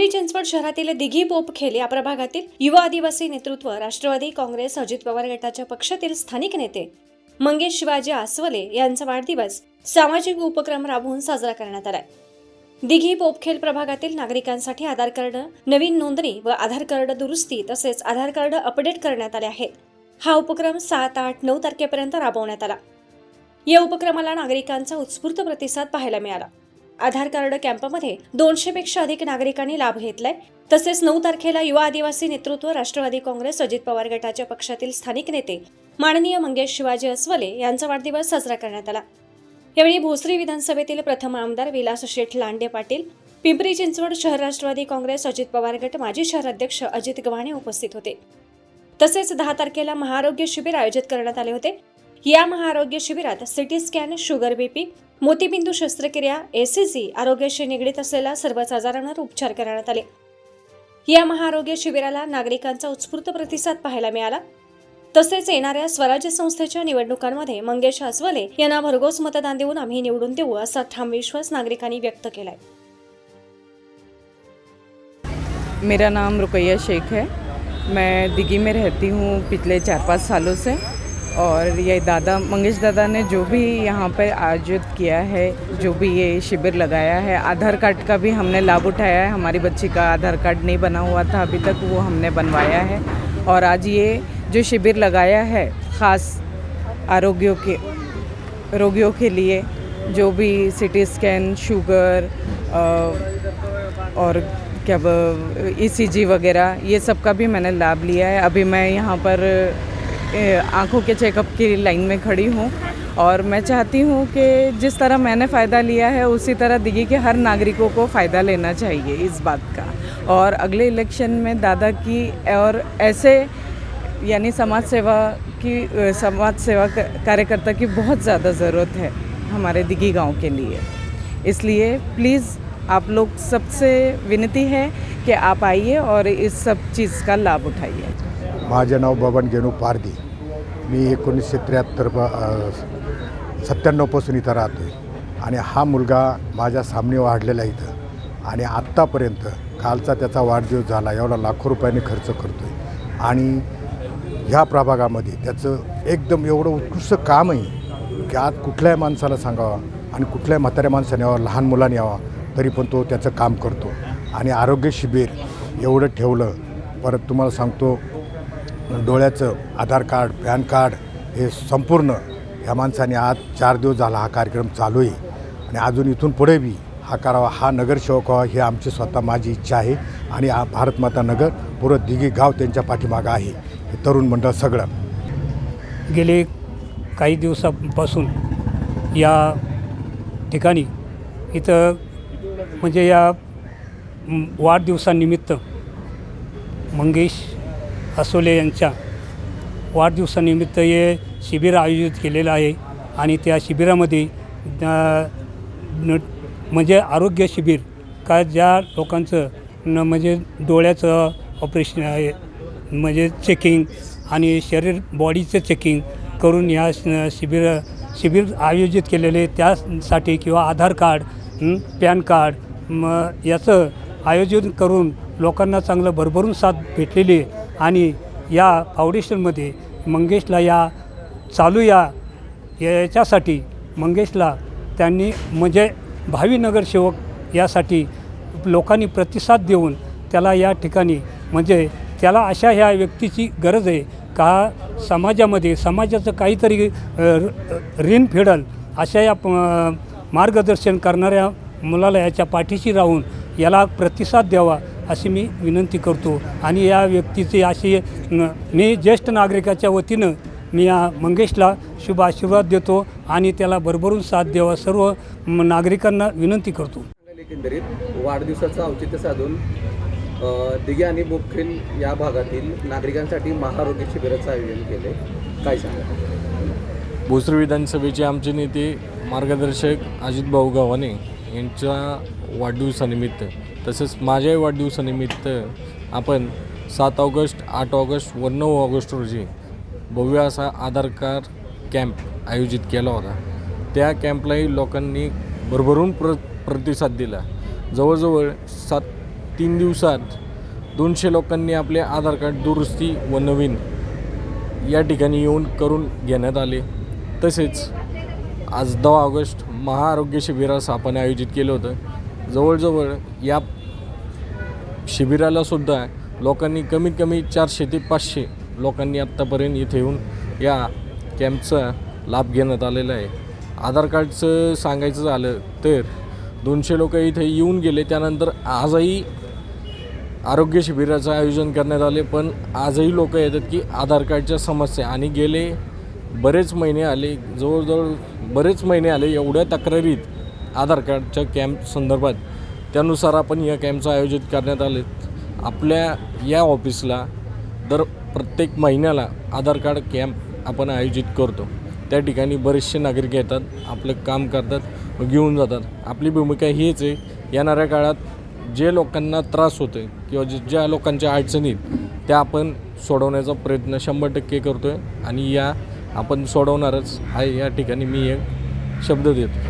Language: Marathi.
पिंपरी चिंचवड शहरातील दिघी पोपखेल या प्रभागातील युवा आदिवासी नेतृत्व राष्ट्रवादी काँग्रेस अजित पवार गटाच्या पक्षातील स्थानिक नेते मंगेश शिवाजी आसवले यांचा वाढदिवस सामाजिक उपक्रम राबवून साजरा करण्यात आलाय. दिघी पोपखेल प्रभागातील नागरिकांसाठी आधार कार्ड नवीन नोंदणी व आधार कार्ड दुरुस्ती तसेच आधार कार्ड अपडेट करण्यात आले आहेत. हा उपक्रम सात आठ नऊ तारखेपर्यंत राबवण्यात आला. या उपक्रमाला नागरिकांचा उत्स्फूर्त प्रतिसाद पाहायला मिळाला. आधार कार्ड कॅम्पमध्ये दोनशे पेक्षा अधिक नागरिकांनी लाभ घेतलाय. तसेच नऊ तारखेला युवा आदिवासी नेतृत्व राष्ट्रवादी काँग्रेस अजित पवार गटाच्या पक्षातील स्थानिक नेते माननीय मंगेश शिवाजी अस्वले यांचा वाढदिवस साजरा करण्यात आला. यावेळी भोसरी विधानसभेतील प्रथम आमदार विलास शेठ लांडे पाटील पिंपरी चिंचवड शहर राष्ट्रवादी काँग्रेस अजित पवार गट माजी शहराध्यक्ष अजित गव्हाणे उपस्थित होते. तसेच दहा तारखेला महाआरोग्य शिबिर आयोजित करण्यात आले होते. या महाआरोग्य शिबिरात सिटी स्कॅन शुगर बीपी मोतीबिंदू शस्त्रक्रिया एसीसी आरोग्याशी निगडीत असलेल्या सर्वच आजारांवर उपचार करण्यात आले. या महाआरोग्य शिबिराला नागरिकांचा उत्स्फूर्त प्रतिसाद पाहायला मिळाला. तसेच येणाऱ्या स्वराज्य संस्थेच्या निवडणुकांमध्ये मंगेश अस्वले यांना भरघोस मतदान देऊन आम्ही निवडून देऊ असा ठाम विश्वास नागरिकांनी व्यक्त केलाय. मेरा नाम रुकैया शेख है. मैं दिगी में रहती हूँ पिछले चार पाँच सालों से. और ये दादा मंगेश दादा ने जो भी यहाँ पर आयोजित किया है, जो भी ये शिविर लगाया है, आधार कार्ड का भी हमने लाभ उठाया है। हमारी बच्ची का आधार कार्ड नहीं बना हुआ था अभी तक, वो हमने बनवाया है। और आज ये जो शिविर लगाया है, ख़ास आरोग्यों के, रोगियों के लिए, जो भी सिटी स्कैन, शुगर और क्या ई सी जी वगैरह, ये सब का भी मैंने लाभ लिया है। अभी मैं यहाँ पर आँखों के चेकअप की लाइन में खड़ी हूँ। और मैं चाहती हूँ कि जिस तरह मैंने फ़ायदा लिया है, उसी तरह दिल्ली के हर नागरिकों को फ़ायदा लेना चाहिए इस बात का। और अगले इलेक्शन में दादा की और ऐसे, यानी समाज सेवा की, समाज सेवा कार्यकर्ता की बहुत ज़्यादा ज़रूरत है हमारे दिगी गाँव के लिए। इसलिए प्लीज़ आप लोग सबसे विनती है कि आप आइए और इस सब चीज़ का लाभ उठाइए। माझे नाव बबन गेनू पारदी मी एकोणीसशे त्र्याहत्तर सत्त्याण्णवपासून इथं राहतो आहे आणि हा मुलगा माझ्या सामने वाढलेला आहे इथं. आणि आत्तापर्यंत कालचा त्याचा वाढदिवस झाला एवढा लाखो रुपयाने खर्च करतो आहे आणि ह्या प्रभागामध्ये त्याचं एकदम एवढं उत्कृष्ट काम आहे की आज कुठल्याही माणसाला सांगावं आणि कुठल्याही म्हाताऱ्या माणसाने यावा लहान मुलांनी यावा तरी पण तो त्याचं काम करतो. आणि आरोग्य शिबिर एवढं ठेवलं. परत तुम्हाला सांगतो डोळ्याचं आधार कार्ड पॅन कार्ड हे संपूर्ण ह्या माणसाने आज चार दिवस झाला हा कार्यक्रम चालू आहे. आणि अजून इथून पुढे बी हा करावा हा नगरसेवक व्हावा ही आमची स्वतः माझी इच्छा आहे. आणि हा भारतमाता नगर पुरं दिघी गाव त्यांच्या पाठीमागं आहे. हे तरुण मंडळ सगळं. गेले काही दिवसापासून या ठिकाणी इथं म्हणजे या वाढदिवसानिमित्त मंगेश असोले यांच्या वाढदिवसानिमित्त हे शिबिर आयोजित केलेलं आहे आणि त्या शिबिरामध्ये न म्हणजे आरोग्य शिबिर का ज्या लोकांचं न म्हणजे डोळ्याचं ऑपरेशन आहे म्हणजे चेकिंग आणि शरीर बॉडीचं चेकिंग करून या शिबिर शिबिर आयोजित केलेले त्यासाठी किंवा आधार कार्ड पॅन कार्ड मग याचं आयोजन करून लोकांना चांगलं भरभरून साथ भेटलेली आहे. आणि या फाउंडेशनमध्ये मंगेशला या चालू या याच्यासाठी मंगेशला त्यांनी म्हणजे भावी नगरसेवक यासाठी लोकांनी प्रतिसाद देऊन त्याला या ठिकाणी म्हणजे त्याला अशा ह्या व्यक्तीची गरज आहे का समाजामध्ये समाजाचं काहीतरी ऋण फेडल अशा या प- मार्गदर्शन करणाऱ्या मुलाला याच्या पाठीशी राहून याला प्रतिसाद द्यावा अशी मी विनंती करतो. आणि या व्यक्तीचे अशी न- मी ज्येष्ठ नागरिकाच्या वतीनं मी या मंगेशला शुभ आशीर्वाद देतो आणि त्याला भरभरून साथ द्यावा. सर्व नागरिकांना विनंती करतो. एकंदरीत वाढदिवसाचं औचित्य साधून दिघे आणि बोपखेल या भागातील नागरिकांसाठी महाआरोग्य शिबिराचं आयोजन केले. काय सांगा भोसरी विधानसभेचे आमचे नेते मार्गदर्शक अजित भाऊ गव्हाणे यांच्या वाढदिवसानिमित्त तसेच माझ्याही वाढदिवसानिमित्त आपण सात ऑगस्ट आठ ऑगस्ट व नऊ ऑगस्ट रोजी भव्य असा आधार कार्ड कॅम्प आयोजित केला होता. त्या कॅम्पलाही लोकांनी भरभरून प्र प्रतिसाद दिला. जवळजवळ सात तीन दिवसात दोनशे लोकांनी आपले आधार कार्ड दुरुस्ती व नवीन या ठिकाणी येऊन करून घेण्यात आले. तसेच आज दहा ऑगस्ट महाआरोग्य शिबिरास आपण आयोजित केलं होतं. जवळजवळ या शिबिरालासुद्धा लोकांनी कमीत कमी चारशे ते पाचशे लोकांनी आत्तापर्यंत इथे येऊन या कॅम्पचा लाभ घेण्यात आलेला आहे. आधार कार्डचं सांगायचं झालं तर दोनशे लोक इथे येऊन गेले. त्यानंतर आजही आरोग्य शिबिराचं आयोजन करण्यात आले पण आजही लोक येतात की आधार कार्डच्या समस्या. आणि गेले बरेच महिने आले जवळजवळ बरेच महिने आले एवढ्या तक्रारीत आधार कार्डच्या कॅम्प संदर्भात. त्यानुसार आपण या कॅम्पचं आयोजित करण्यात आले. आपल्या या ऑफिसला दर प्रत्येक महिन्याला आधार कार्ड कॅम्प आपण आयोजित करतो. त्या ठिकाणी बरेचसे नागरिक येतात आपलं काम करतात व घेऊन जातात. आपली भूमिका हीच आहे येणाऱ्या काळात जे लोकांना त्रास होतोय किंवा जे ज्या लोकांच्या अडचणीत त्या आपण सोडवण्याचा प्रयत्न शंभर टक्के करतो आहे आणि या आपण सोडवणारच. आहे या ठिकाणी मी एक शब्द देतो.